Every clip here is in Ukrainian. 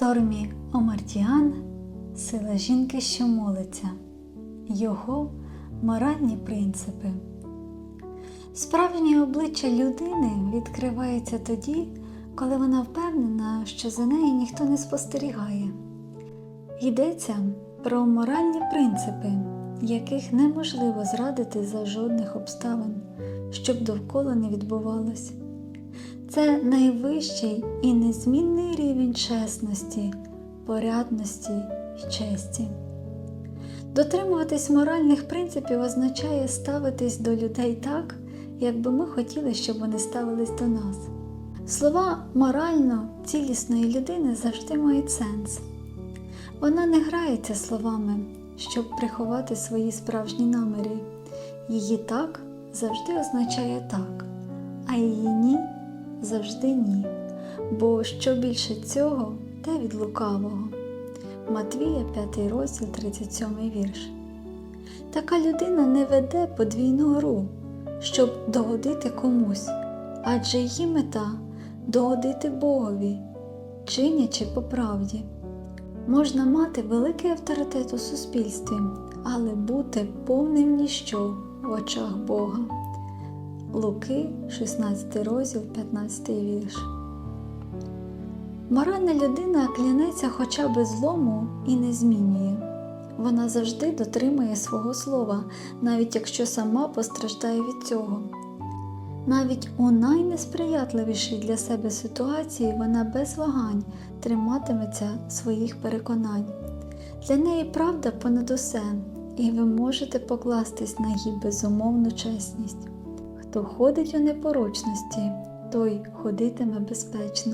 Стормі Омартіан Сила жінки, що молиться, Його моральні принципи. Справжнє обличчя людини відкривається тоді, коли вона впевнена, що за нею ніхто не спостерігає. Йдеться про моральні принципи, яких неможливо зрадити за жодних обставин, щоб довкола не відбувалось. Це найвищий і незмінний рівень чесності, порядності і честі. Дотримуватись моральних принципів означає ставитись до людей так, як би ми хотіли, щоб вони ставились до нас. Слова морально цілісної людини завжди мають сенс. Вона не грається словами, щоб приховати свої справжні наміри. Її так завжди означає так, а її ні завжди ні. Бо що більше цього, те від лукавого. Матвія, 5 розділ, 37 вірш. Така людина не веде подвійну гру, щоб догодити комусь, адже її мета догодити Богові, чинячи по правді. Можна мати великий авторитет у суспільстві, але бути повним ніщо в очах Бога. Луки, 16 розділ, 15 вірш. Моральна людина клянеться хоча б злому і не змінює. Вона завжди дотримує свого слова, навіть якщо сама постраждає від цього. Навіть у найнесприятливішій для себе ситуації вона без вагань триматиметься своїх переконань. Для неї правда понад усе, і ви можете покластись на її безумовну чесність. Хто ходить у непорочності, той ходитиме безпечно.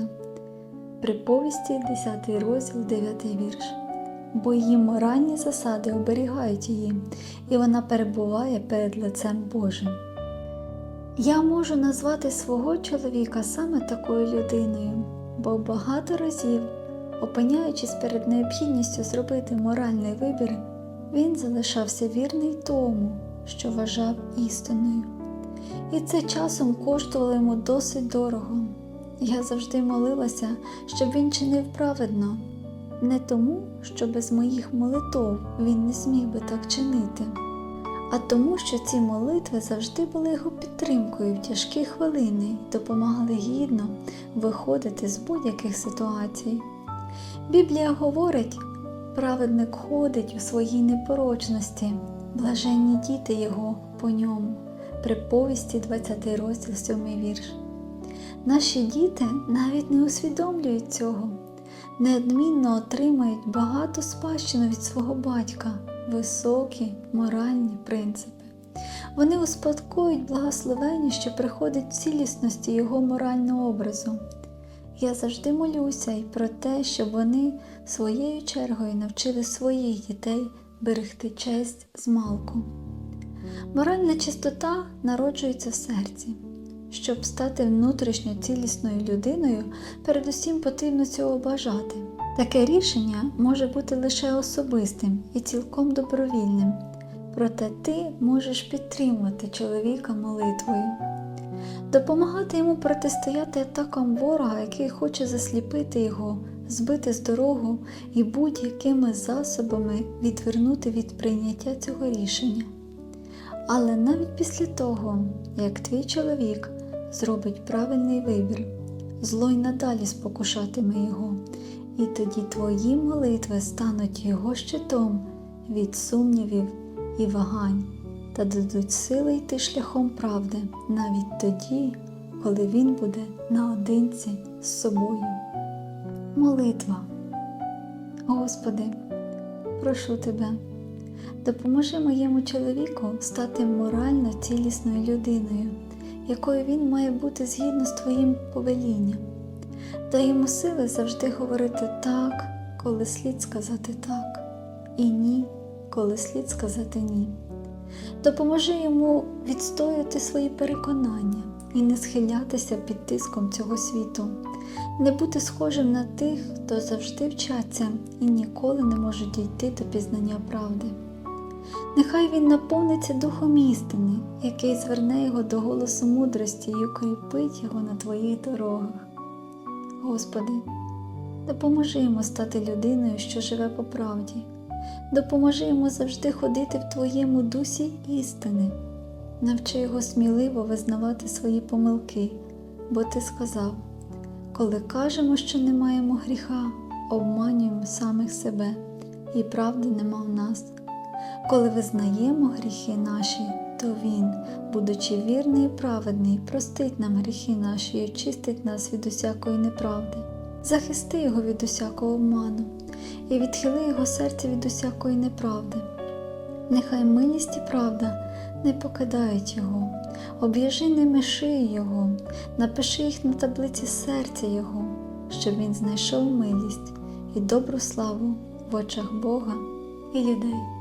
Приповісті 10 розділ 9 вірш. Бо її моральні засади оберігають її, і вона перебуває перед лицем Божим. Я можу назвати свого чоловіка саме такою людиною, бо багато разів, опиняючись перед необхідністю зробити моральний вибір, він залишався вірний тому, що вважав істиною. І це часом коштувало йому досить дорого. Я завжди молилася, щоб він чинив праведно, не тому, що без моїх молитов він не зміг би так чинити, а тому, що ці молитви завжди були його підтримкою в тяжкі хвилини і допомагали гідно виходити з будь-яких ситуацій. Біблія говорить, праведник ходить у своїй непорочності, блаженні діти його по ньому. Приповісті 20 розділ 7 вірш. Наші діти навіть не усвідомлюють цього, неодмінно отримають багато спадщину від свого батька, високі моральні принципи. Вони успадкують благословення, що приходить в цілісності його морального образу. Я завжди молюся і про те, щоб вони своєю чергою навчили своїх дітей берегти честь з малку. Моральна чистота народжується в серці. Щоб стати внутрішньо цілісною людиною, передусім потрібно цього бажати. Таке рішення може бути лише особистим і цілком добровільним, проте ти можеш підтримувати чоловіка молитвою, допомагати йому протистояти атакам ворога, який хоче засліпити його, збити з дорогу і будь-якими засобами відвернути від прийняття цього рішення. Але навіть після того, як твій чоловік зробить правильний вибір, зло й надалі спокушатиме його, і тоді твої молитви стануть його щитом від сумнівів і вагань та дадуть сили йти шляхом правди навіть тоді, коли він буде наодинці з собою. Молитва. Господи, прошу тебе. Допоможи моєму чоловіку стати морально цілісною людиною, якою він має бути згідно з Твоїм повелінням. Дай йому сили завжди говорити так, коли слід сказати так, і ні, коли слід сказати ні. Допоможи йому відстояти свої переконання і не схилятися під тиском цього світу, не бути схожим на тих, хто завжди вчаться і ніколи не можуть дійти до пізнання правди. Нехай він наповниться духом істини, який зверне його до голосу мудрості і укріпить його на твоїх дорогах. Господи, Допоможи йому стати людиною, що живе по правді. Допоможи йому завжди ходити в Твоєму дусі істини. Навчи його сміливо визнавати свої помилки, бо Ти сказав, коли кажемо, що не маємо гріха, обманюємо самих себе, і правди нема в нас. Коли визнаємо гріхи наші, то Він, будучи вірний і праведний, простить нам гріхи наші і очистить нас від усякої неправди. Захисти його від усякого обману і відхили його серце від усякої неправди. Нехай милість і правда не покидають його, об'яжи ними шиї його, напиши їх на таблиці серця Його, щоб він знайшов милість і добру славу в очах Бога і людей.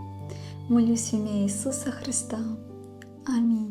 Молюсь в ім'я Ісуса Христа. Амінь.